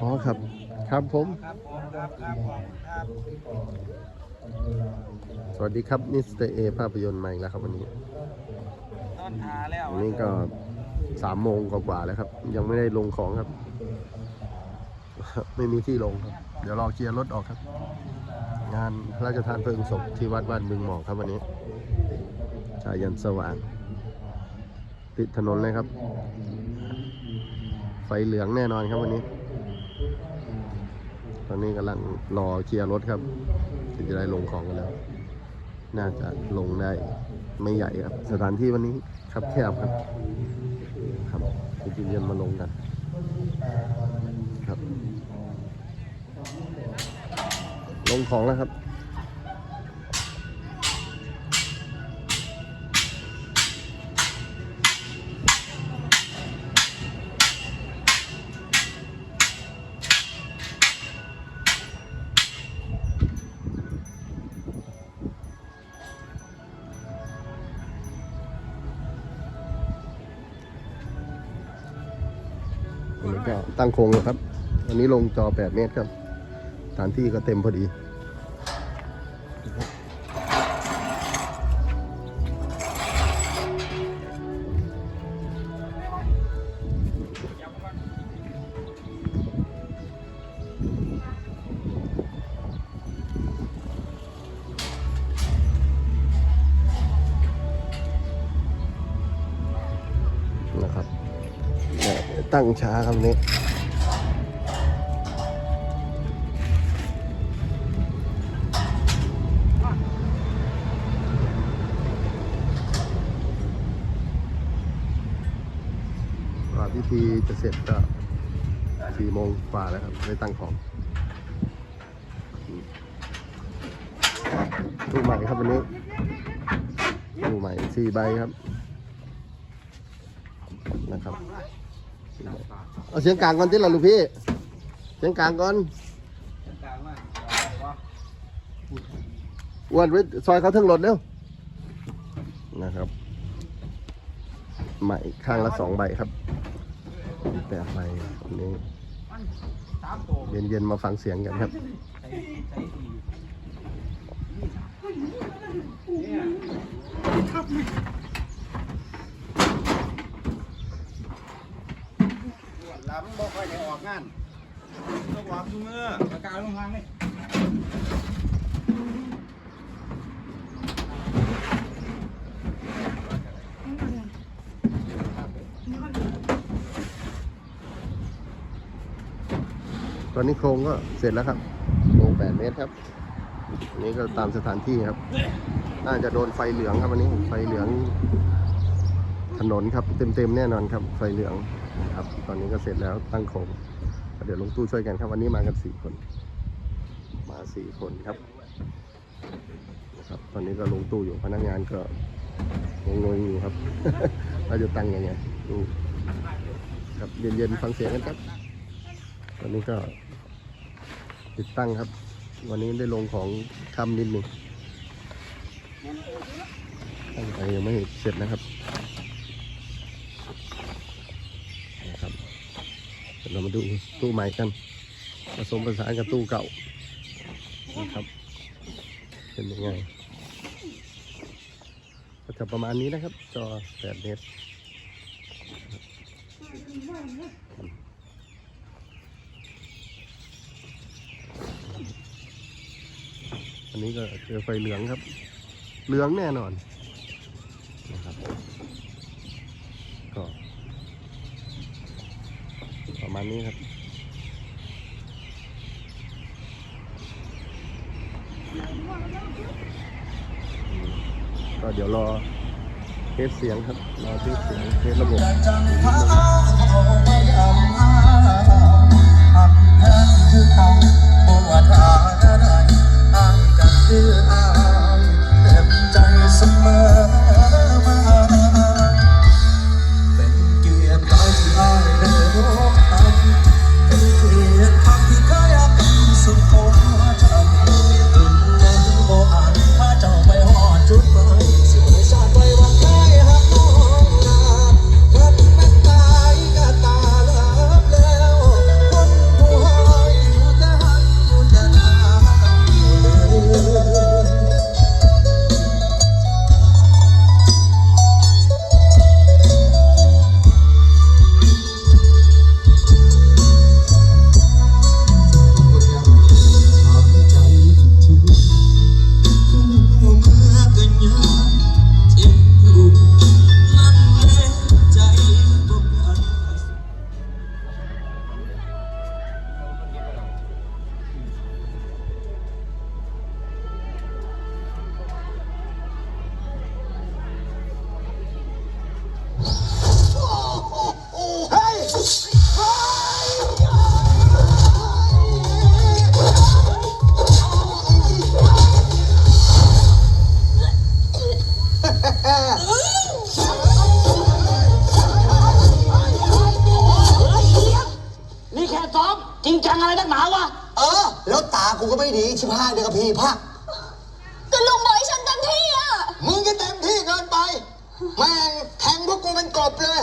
อ๋อครับ ครับผมครับผมครับครับผมครับสวัสดีครับมิสเตอร์เอภาพยนตร์ใหม่แล้วครับวันนี้ ต้นทาแล้ววันนี้ก็สามโมงกว่าๆแล้วครับ ยังไม่ได้ลงของครับ ไม่มีที่ลงครับ เดี๋ยวรอเคลียร์รถออกครับ งานพระราชทานเพลิงศพที่วัดบ้านบึงหมอกครับวันนี้ชายันสว่าง ติดถนนเลยครับ ไฟเหลืองแน่นอนครับวันนี้ ตอนนี้กำลังรอเคลียร์รถครับถึงจะได้ลงของกันแล้ว น่าจะลงได้ไม่ใหญ่ครับ สถานที่วันนี้ครับแคบครับครับคุณจินเรียนมาลงกัน ครับ ลงของแล้วครับ นี้ก็ตั้งโครงแล้วครับ วันนี้ลงจอ 8 เมตรครับสถานที่ก็เต็มพอดี ตั้งช้าครับวันนี้กว่าพิธีจะเสร็จก็สี่โมงกว่าแล้วครับได้ตั้งของตู้ใหม่ครับวันนี้ตู้ใหม่สี่ใบครับนะครับ เอาเสียงกลางก่อนที่เราลูกพี่ เสียงกลางก่อนว่าว่าอ้วนไว้ซอยเขาทั้งรถเร็วนะครับใหม่ข้างละสองใบครับแปดใบอันนี้มันเย็นมาฟังเสียงกันครับ ใส่ใส่สี่เนี่ยลำ บ่ค่อยได้ออกงานต้องวางทุกมือตะการลงทางนี่ตอนนี้โครงก็เสร็จแล้วครับโครงแปดเมตรครับอันนี้ก็ตามสถานที่ครับ น่าจะโดนไฟเหลืองครับวันนี้ ไฟเหลือง ถนนครับเต็มๆแน่นอนครับ ไฟเหลือง ครับ ตอนนี้ก็เสร็จแล้วตั้งโครงเดี๋ยวลงตู้ช่วยกันครับ วันนี้มากันสี่คน มาสี่คนครับนะครับ ตอนนี้ก็ลงตู้อยู่พนักงานก็งงๆอยู่ครับเราจะตั้งยังไงดูครับเย็นๆฟังเสียงกันครับ ตอนนี้ก็ติดตั้งครับ วันนี้ได้ลงของคำนิดหนึ่งตั้งใจยังไม่เสร็จนะครับ เรามาดูตู้ใหม่กัน ผสมผสานกับตู้เก่านะครับ เป็นยังไงก็จะประมาณนี้นะครับ จอ8เมตรอันนี้ก็เจอไฟเหลืองครับ เหลืองแน่นอนนะครับ ก็ประ มาณนี้ครับก็เดี๋ยวรอเทสเสียงครับ รอเทสเสียงเทสระบบจังเอาไว้อคือเขาบ่ว่าทางอะไรอ้างกัน กูก็ไม่ดีชิบหายเดียวกับพี่ภาคก็ลุงบอกให้ฉันเต็มที่อะ มึงก็เต็มที่เกินไป แม่งแทงพวกกูเป็นกบเลย